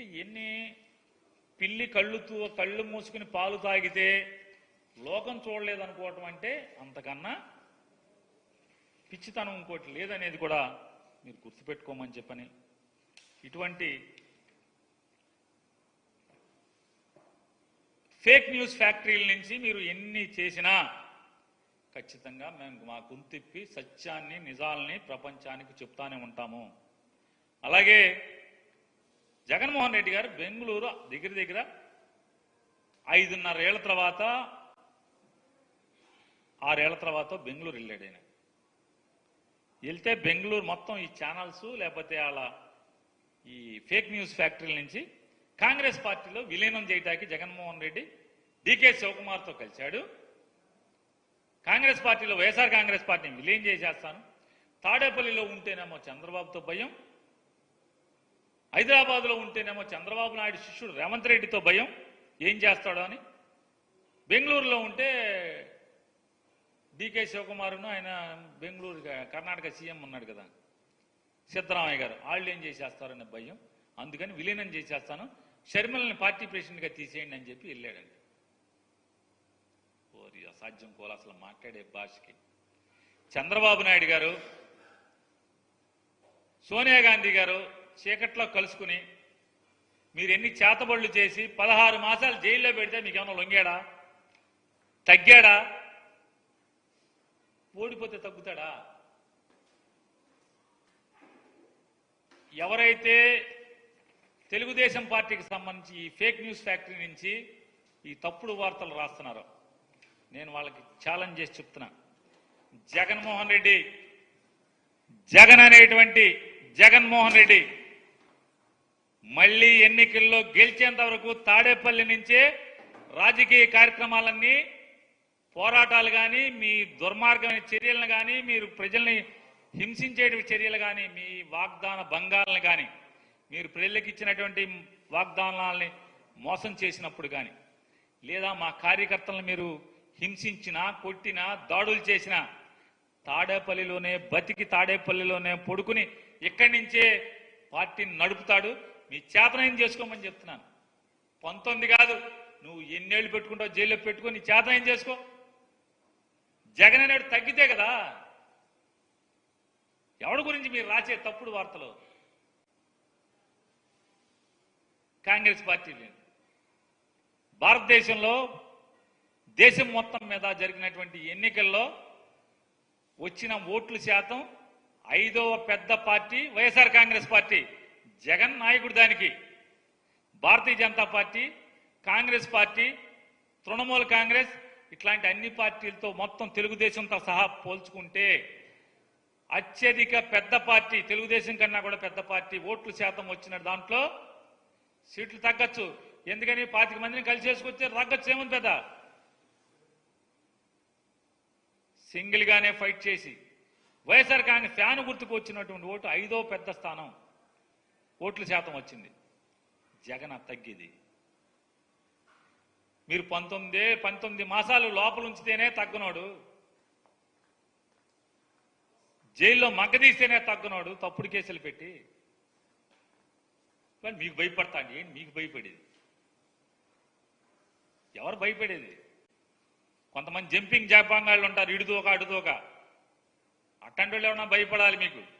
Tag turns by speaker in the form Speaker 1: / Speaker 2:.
Speaker 1: అంటే ఎన్ని పిల్లి కళ్ళుతో కళ్ళు మూసుకుని పాలు తాగితే లోకం చూడలేదు అనుకోవటం అంటే అంతకన్నా పిచ్చితనం ఇంకోటి లేదనేది కూడా మీరు గుర్తుపెట్టుకోమని చెప్పని. ఇటువంటి ఫేక్ న్యూస్ ఫ్యాక్టరీల నుంచి మీరు ఎన్ని చేసినా ఖచ్చితంగా మేము మా గుంతిప్పి సత్యాన్ని నిజాలని ప్రపంచానికి చెప్తానే ఉంటాము. అలాగే జగన్మోహన్ రెడ్డి గారు బెంగళూరు దగ్గర దగ్గర ఐదున్నర ఏళ్ళ తర్వాత ఆరేళ్ళ తర్వాత బెంగళూరు వెళ్ళాడు ఆయన. వెళ్తే బెంగళూరు మొత్తం ఈ ఛానల్స్ లేకపోతే వాళ్ళ ఈ ఫేక్ న్యూస్ ఫ్యాక్టరీల నుంచి కాంగ్రెస్ పార్టీలో విలీనం చేయడానికి జగన్మోహన్ రెడ్డి డికే శివకుమార్తో కలిశాడు. కాంగ్రెస్ పార్టీలో వైఎస్ఆర్ కాంగ్రెస్ పార్టీని విలీనం చేసేస్తాను. తాడేపల్లిలో ఉంటేనేమో చంద్రబాబుతో భయం. హైదరాబాద్లో ఉంటేనేమో చంద్రబాబు నాయుడు శిష్యుడు రేవంత్ రెడ్డితో భయం. ఏం చేస్తాడో అని. బెంగళూరులో ఉంటే డికే శివకుమార్ను ఆయన బెంగళూరు కర్ణాటక సీఎం ఉన్నాడు కదా సిద్ధరామయ్య గారు. వాళ్ళు ఏం చేసేస్తారనే భయం. అందుకని విలీనం చేసేస్తాను. షర్మిలని పార్టీ ప్రెసిడెంట్గా తీసేయండి అని చెప్పి వెళ్ళాడండి. ఓరి అసాధ్యం కోల అసలు మాట్లాడే భాషకి. చంద్రబాబు నాయుడు గారు సోనియా గాంధీ గారు చీకట్లో కలుసుకుని మీరు ఎన్ని చేతబడులు చేసి పదహారు మాసాలు జైల్లో పెడితే మీకు ఏమైనా లొంగాడా? తగ్గాడా? ఓడిపోతే తగ్గుతాడా? ఎవరైతే తెలుగుదేశం పార్టీకి సంబంధించి ఈ ఫేక్ న్యూస్ ఫ్యాక్టరీ నుంచి ఈ తప్పుడు వార్తలు రాస్తున్నారో నేను వాళ్ళకి ఛాలెంజ్ చేసి చెప్తున్నా. జగన్మోహన్ రెడ్డి జగన్ అనేటువంటి జగన్మోహన్ రెడ్డి మళ్ళీ ఎన్నికల్లో గెలిచేంత వరకు తాడేపల్లి నుంచే రాజకీయ కార్యక్రమాలన్నీ పోరాటాలు కానీ మీ దుర్మార్గమైన చర్యలను కానీ మీరు ప్రజల్ని హింసించే చర్యలు కానీ మీ వాగ్దాన భంగాలను కానీ మీరు ప్రజలకు ఇచ్చినటువంటి వాగ్దానాలని మోసం చేసినప్పుడు కానీ లేదా మా కార్యకర్తలను మీరు హింసించినా కొట్టినా దాడులు చేసినా తాడేపల్లిలోనే బతికి తాడేపల్లిలోనే పడుకుని ఇక్కడి నుంచే పార్టీని నడుపుతాడు. మీ చేతనైన చేసుకోమని చెప్తున్నాను. పంతొమ్మిది కాదు నువ్వు ఎన్నేళ్ళు పెట్టుకుంటావు జైల్లో పెట్టుకొని నీ చేతనైన చేసుకో? జగన్ అనేవాడు తగ్గితే కదా. ఎవడి గురించి మీరు రాసే తప్పుడు వార్తలు? కాంగ్రెస్ పార్టీ భారతదేశంలో దేశం మొత్తం మీద జరిగినటువంటి ఎన్నికల్లో వచ్చిన ఓట్ల శాతం ఐదవ పెద్ద party YSR Congress party. Jagan నాయకుడు దానికి. Bharatiya Janata party Congress party Trinamool Congress ఇట్లాంటి అన్ని పార్టీలతో మొత్తం తెలుగుదేశంతో సహా పోల్చుకుంటే అత్యధిక పెద్ద పార్టీ తెలుగుదేశం కన్నా కూడా పెద్ద పార్టీ ఓట్లు శాతం వచ్చిన దాంట్లో సీట్లు తగ్గచ్చు. ఎందుకని పాతిక మందిని కలిసి చేసుకొస్తే తగ్గచ్చు ఏముంది పెద్ద. సింగిల్గానే ఫైట్ చేసి. వైఎస్ఆర్ కాంగ్రెస్ ఫ్యాన్ గుర్తుకు వచ్చినటువంటి ఓటు ఐదో పెద్ద స్థానం. ఓట్ల శాతం వచ్చింది. జగన్ అది తగ్గిది. మీరు పంతొమ్మిదే పంతొమ్మిది మాసాలు లోపల ఉంచితేనే తగ్గనోడు. జైల్లో మగ్గదీస్తేనే తగ్గనోడు తప్పుడు కేసులు పెట్టి. కానీ మీకు భయపడతాండి ఏంటి? మీకు భయపడేది. ఎవరు భయపడేది? కొంతమంది జంపింగ్ జాపాంగాళ్ళు ఉంటారు ఇడుదోక అడుదోక అట్టంటి వాళ్ళు ఏమన్నా భయపడాలి మీకు?